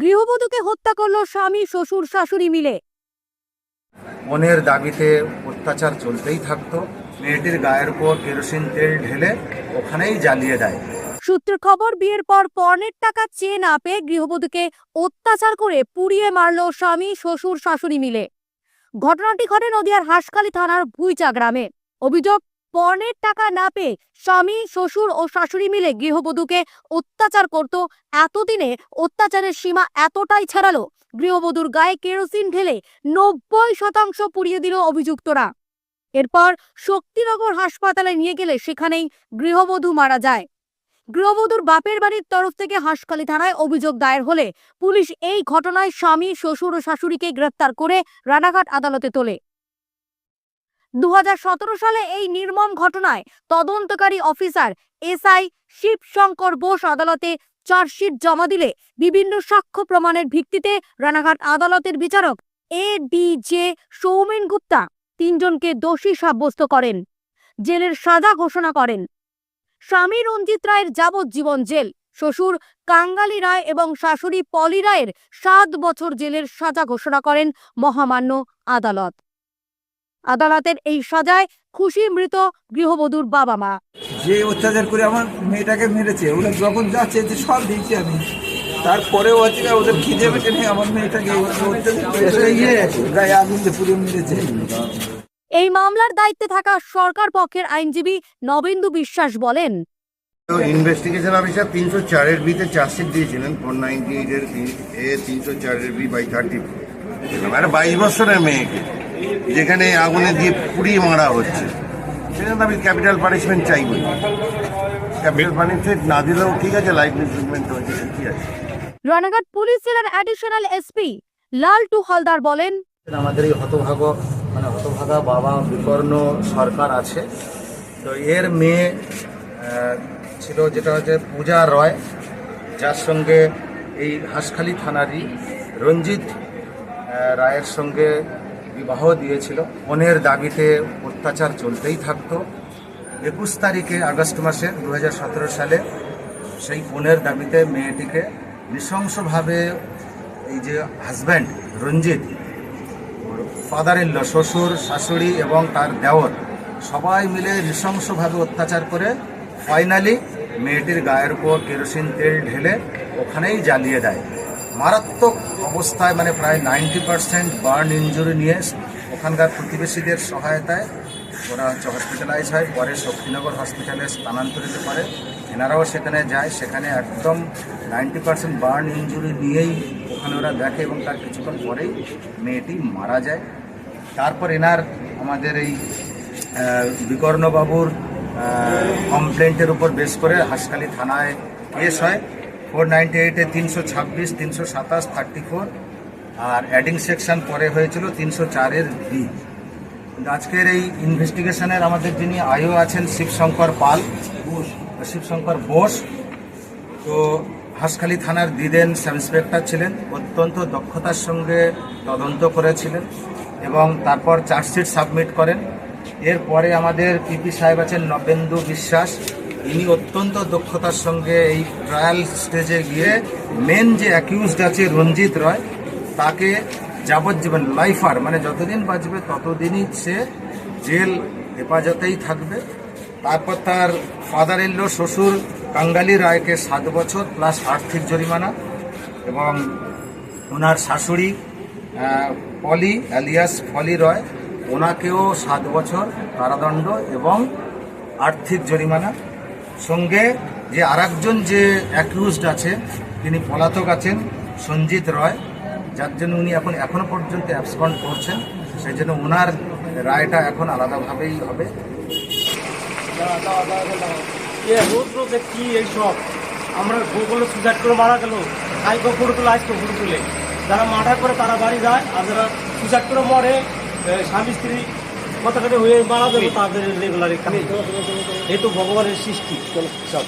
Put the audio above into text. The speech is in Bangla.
গৃহবধূকে হত্যা করল স্বামী শ্বশুর শাশুড়ি মিলে। মনের দাবিতে অত্যাচার চলতেই থাকতো। মেয়েটির গায়ের উপর কেরোসিন তেল ঢেলে ওখানেই জ্বালিয়ে দেয়। সূত্রের খবর বিয়ের পর পর্নের টাকা চেয়ে না পেয়ে গৃহবধূকে অত্যাচার করে পুড়িয়ে মারল স্বামী শ্বশুর শাশুড়ি মিলে। ঘটনাটি ঘটে নদিয়ার হাসখালী থানার ভুইচা গ্রামে। অভিযোগ পর্নের টাকা না পেয়ে স্বামী, শ্বশুর ও শাশুড়ি মিলে গৃহবধূকে অত্যাচার করত, এতদিনে অত্যাচারের সীমা এতটাই ছাড়ালো, গৃহবধূর গায়ে কেরোসিন ঢেলে নব্বই শতাংশ পুড়িয়ে দিল অভিযুক্তরা। এরপর শক্তিনগর হাসপাতালে নিয়ে গেলে সেখানেই গৃহবধূ মারা যায়। গৃহবধূর বাপের বাড়ির তরফ থেকে হাসখালী থানায় অভিযোগ দায়ের হলে পুলিশ এই ঘটনায় স্বামী, শ্বশুর ও শাশুড়িকে গ্রেফতার করে রানাঘাট আদালতে তোলে। দু হাজার সতেরো সালে এই নির্মম ঘটনায় তদন্তকারী অফিসার এসআই শিবশঙ্কর বোস আদালতে চার্জশিট জমা দিলে বিভিন্ন সাক্ষ্য প্রমাণের ভিত্তিতে রানাঘাট আদালতের বিচারক A D J Soumen Gupta তিনজনকে দোষী সাব্যস্ত করেন, জেলের সাজা ঘোষণা করেন। স্বামী রঞ্জিত রায়ের যাবজ্জীবন জেল, শ্বশুর কাঙ্গালি রায় এবং শাশুড়ি পলি রায়ের সাত বছর জেলের সাজা ঘোষণা করেন মহামান্য আদালত। আদালতের এই সাজায় খুশি মৃত গৃহবধূর বাবা মা। যে অত্যাচার করে আমার মেয়েটাকে মেরেছে ওরা যখন যাচ্ছে যে সব দিয়েছি আমি। তারপরেও গিয়ে ওদের খিদে পেটে নেই আমার মেয়েটাকে অত্যাচার গায়ে? আগুন পুড়িয়ে মেরেছে। এই মামলার দায়িত্বে থাকা সরকার পক্ষের আইনজীবী নবেন্দু বিশ্বাস বলেন তো ইনভেস্টিগেশন অফিসার তিনশো চারের বিতে চার্জশিট দিয়েছিলেন ফোর নাইনটি এইটের এ তিনশো চারের বি বাই থার্টি একটা বাইশ বছরের মেয়েকে। যেখানে আগুনে দিয়ে পুড়িয়ে মারা হচ্ছে। সেখানে তো আমি ক্যাপিটাল পানিশমেন্ট চাইবই। ক্যাপিটাল পানিশমেন্ট না দিলেও ঠিক আছে লাইফ ইমপ্রুভমেন্ট হয়েছে কি আছে। রানাঘাট পুলিশ জেলার অ্যাডিশনাল এসপি লালটু হালদার বলেন আমাদের এই হতভাগ মানে হতভাগা বাবা বিকর্ণ সরকার আছে। তো এর মেয়ে ছিল যেটা হচ্ছে পূজা রয় যার সঙ্গে এই হাঁসখালি থানারই রঞ্জিত রায়ের সঙ্গে বিবাহ দিয়েছিল। মনের দাবিতে অত্যাচার চলতেই থাকতো। একুশ তারিখে আগস্ট মাসে দু হাজার সতেরো সালে সেই বোনের দাবিতে মেয়েটিকে নৃশংসভাবে এই যে husband Ranjit father in law শ্বশুর, শাশুড়ি এবং তার দেওর সবাই মিলে নৃশংসভাবে অত্যাচার করে ফাইনালি মেয়েটির গায়ের উপর কেরোসিন তেল ঢেলে ওখানেই জ্বালিয়ে দেয়। মারাত্মক অবস্থায় মানে প্রায় নাইনটি পার্সেন্ট বার্ন ইঞ্জুরি নিয়ে ওখানকার প্রতিবেশীদের সহায়তায় ওরা হচ্ছে হসপিটালাইজ হয়। পরে শক্তিনগর হসপিটালে স্থানান্তরিত করে। এনারাও সেখানে যায়। সেখানে একদম নাইনটি পার্সেন্ট বার্ন ইঞ্জুরি নিয়েই ওখানে ওরা দেখে এবং তার কিছুক্ষণ পরেই মেয়েটি মারা যায়। তারপর এনার আমাদের এই বিকর্ণবাবুর কমপ্লেন্টের উপর বেশ করে হাসখালি থানায় কেস হয়। ফোর নাইনটি এইটে তিনশো ছাব্বিশ, তিনশো সাতাশ, থার্টি ফোর। আর অ্যাডিং সেকশন পরে হয়েছিল তিনশো চারের বি আজকের এই ইনভেস্টিগেশনের আমাদের যিনি আয়ও আছেন শিবশঙ্কর পাল, শিবশঙ্কর বোস, তো হাঁসখালি থানার দিদেন সাব ইন্সপেক্টর ছিলেন, অত্যন্ত দক্ষতার সঙ্গে তদন্ত করেছিলেন এবং তারপর চার্জশিট সাবমিট করেন। এরপরে আমাদের পিপি সাহেব আছেন নবেন্দু বিশ্বাস ইনি অত্যন্ত দক্ষতার সঙ্গে এই ট্রায়াল স্টেজে গিয়ে মেন যে অ্যাকিউজড আছে রঞ্জিত রয়, তাকে যাবজ্জীবন লাইফার মানে যতদিন বাঁচবে ততদিনই সে জেল হেফাজতেই থাকবে। তারপর তার ফাদার ইনলো শ্বশুর কাঙ্গালি রায়কে সাত বছর প্লাস আর্থিক জরিমানা এবং ওনার শাশুড়ি পলি অ্যালিয়াস ফলি রয়, ওনাকেও সাত বছর কারাদণ্ড এবং আর্থিক জরিমানা। সঙ্গে যে আরেকজন যে অ্যাকিউজড আছে, তিনি পলাতক আছেন, সঞ্জিত রয়। যার জন্য উনি এখন, এখনও পর্যন্ত অ্যাবসকন্ড করছেন। সেই জন্য ওনার রায়টা এখন আলাদাভাবেই হবে। কি এইসব আমরা গোগুলো সুসাইড করে মারা গেল আজকে ফটো তুলে আজকে ফটো তুলে। যারা মার্ডার করে তারা বাড়ি যায়, আর যারা সুসাইড করে মরে স্বামী স্ত্রী কথা কথা হয়ে মারা যাবে তাদের রেগুলার এ তো ভগবানের সৃষ্টি। সব